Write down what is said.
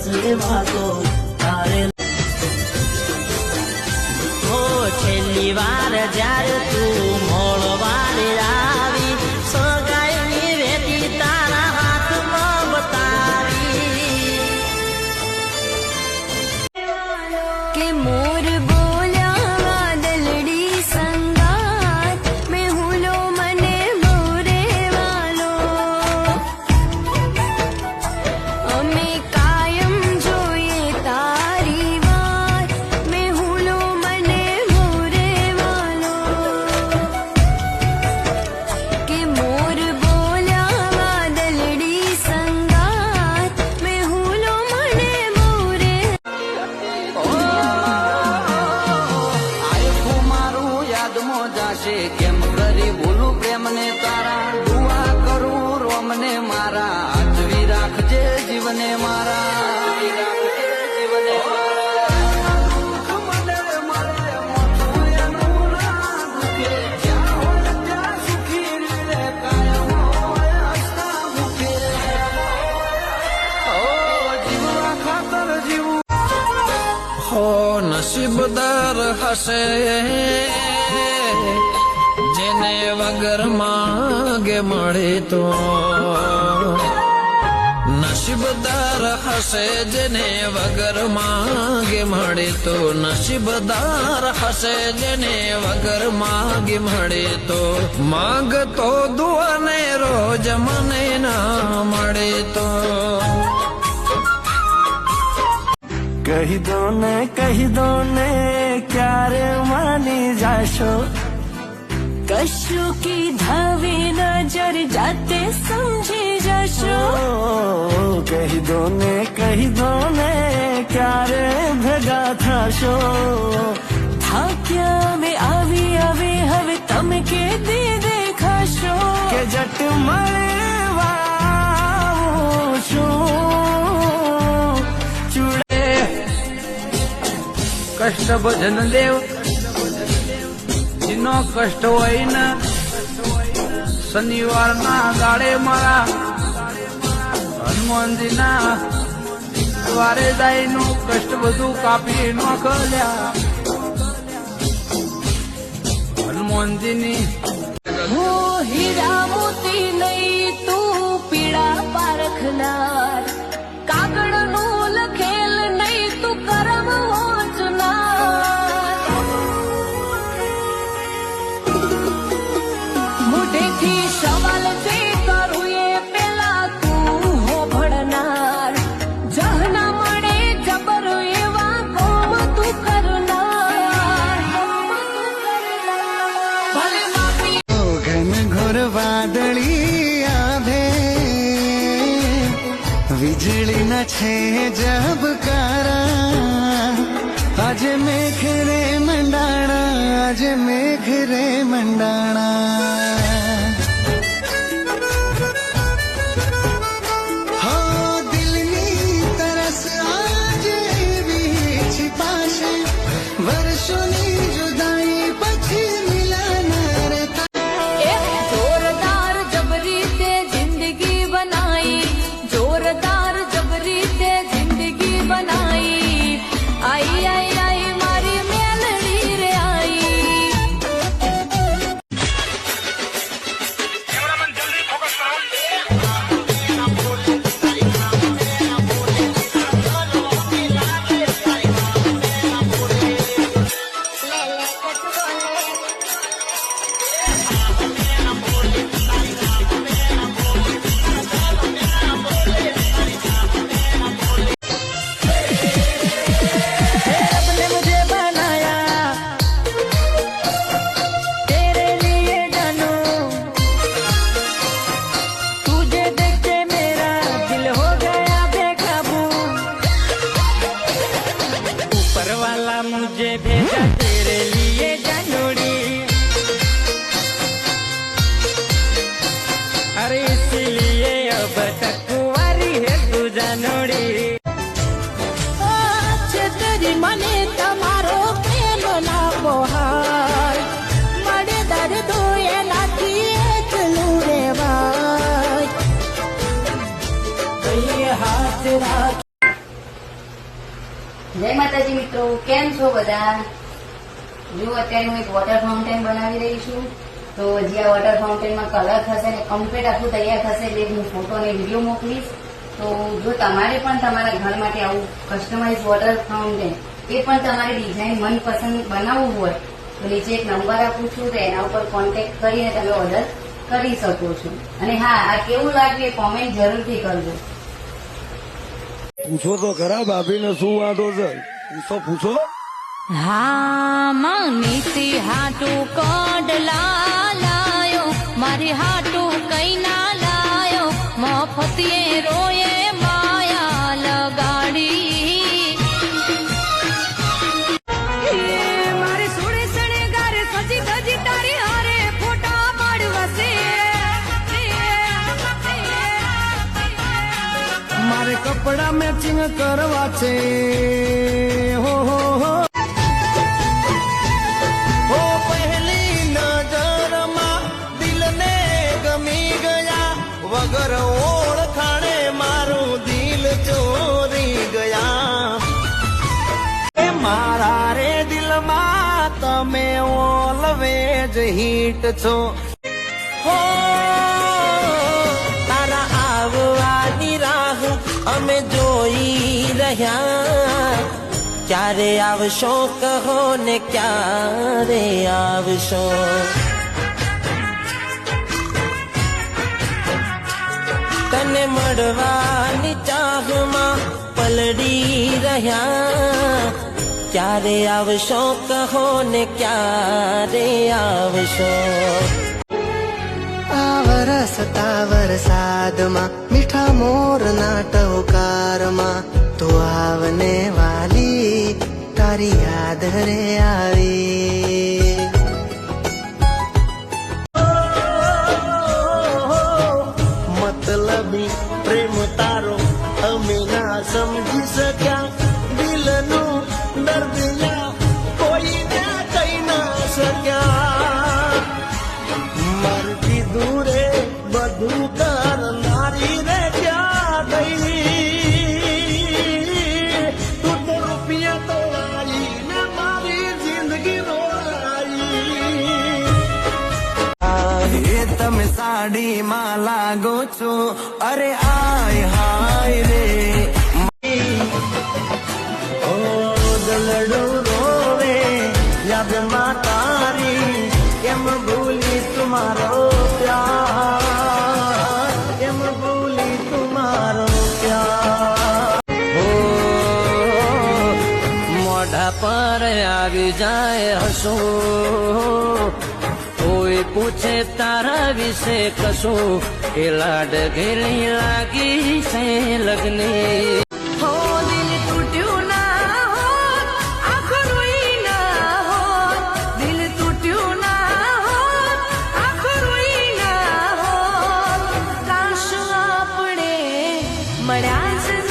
से मातो નસીબદાર હશે. જેને વગર માગે મળે તો. નસીબદાર હશે, જેને વગર માગે મળે તો. નસીબદાર હશે, જેને વગર માગે મળે તો. માંગતો દુઆને, રોજ મને ના મળે તો. કહી દો ને કહી દો ને ક્યારે માની જાશો? કશું કીધાવે નજર જાતે સમજી જશો. કહી દો ને કહી દો ને ક્યારે ભેગા થશો? થાક્યા મેં આવી આવી હવે તમે કે દી દેખાશો? કે જટ મળવા કષ્ટ ભજન દેવ જીનો કષ્ટ હોય ને, શનિવારના દાડે મારા હનુમાનજીના દ્વારે જાય નું કષ્ટ બધું કાપી નોખલ્યા. હનુમાનજીની હો હીરા મોતી નહીં, તું પીડા પારખનાર વાદળી આવે વીજળી ન છે જબકારા આજે મેઘ રે મંડાણા આજે મેઘ રે મંડાણા. જય માતાજી મિત્રો, કેમ છો બધા? જો અત્યારે હું એક વોટર ફાઉન્ટેન બનાવી રહી છું, તો હજી આ વોટર ફાઉન્ટેનમાં કલર થશે ને કમ્પ્લીટ આખું તૈયાર થશે એટલે હું ફોટો અને વીડિયો મોકલીશ. તો જો તમારે પણ તમારા ઘર માટે આવું કસ્ટમાઇઝ વોટર ફાઉન્ટેન એ પણ તમારી ડિઝાઇન મનપસંદ બનાવવું હોય, તો નીચે એક નંબર આપું છું તો એના ઉપર કોન્ટેક્ટ કરીને તમે ઓર્ડર કરી શકો છો. અને હા, આ કેવું લાગ્યું એ કોમેન્ટ જરૂરથી કરજો. પૂછો તો ખરા, ભાભીને શું વાંધો છે? પૂછો પૂછો. હા નીતિ હાટુ કોડ લાયો મારી હાટું મારે કપડા મેચિંગ કરવા છે. હો હો હો. પહેલી નજરમાં દિલને ગમી ગયા. વગર ઓળખાણે મારું દિલ ચોરી ગયા. મારા રે દિલમાં તમે ઓલવેજ હિટ છો. હો રહ્યા? ક્યારે આવશો? કહો ને ક્યારે આવશો? તને મળવાની ચાહમાં પલડી રહ્યા? ક્યારે આવશો? કહો ને ક્યારે આવશો? વરસતા વરસાદમાં મીઠા મોરના ટવકારમાં તું આવને વાલી, તારી યાદ રે આવી. મતલબી પ્રેમ તારો અમે ના સમજી શક્યા. દિલનું દર્દ કોઈ ના કહી ના શક્યા. મરતી દૂરે સાડીમાં લાગો છો? અરે આય હાય રે. ઓ દલડું રોવે યાદમાં તારી કેમ ભૂલી તુમારો પ્યાર? કેમ ભૂલી તુમારો પ્યાર? ઓ, મોઢા પર આવી જાય હસો. પૂછે તારા વિશે કશું. એ લાડ ઘેલી લાગી છે લગ્ની મળ્યા છે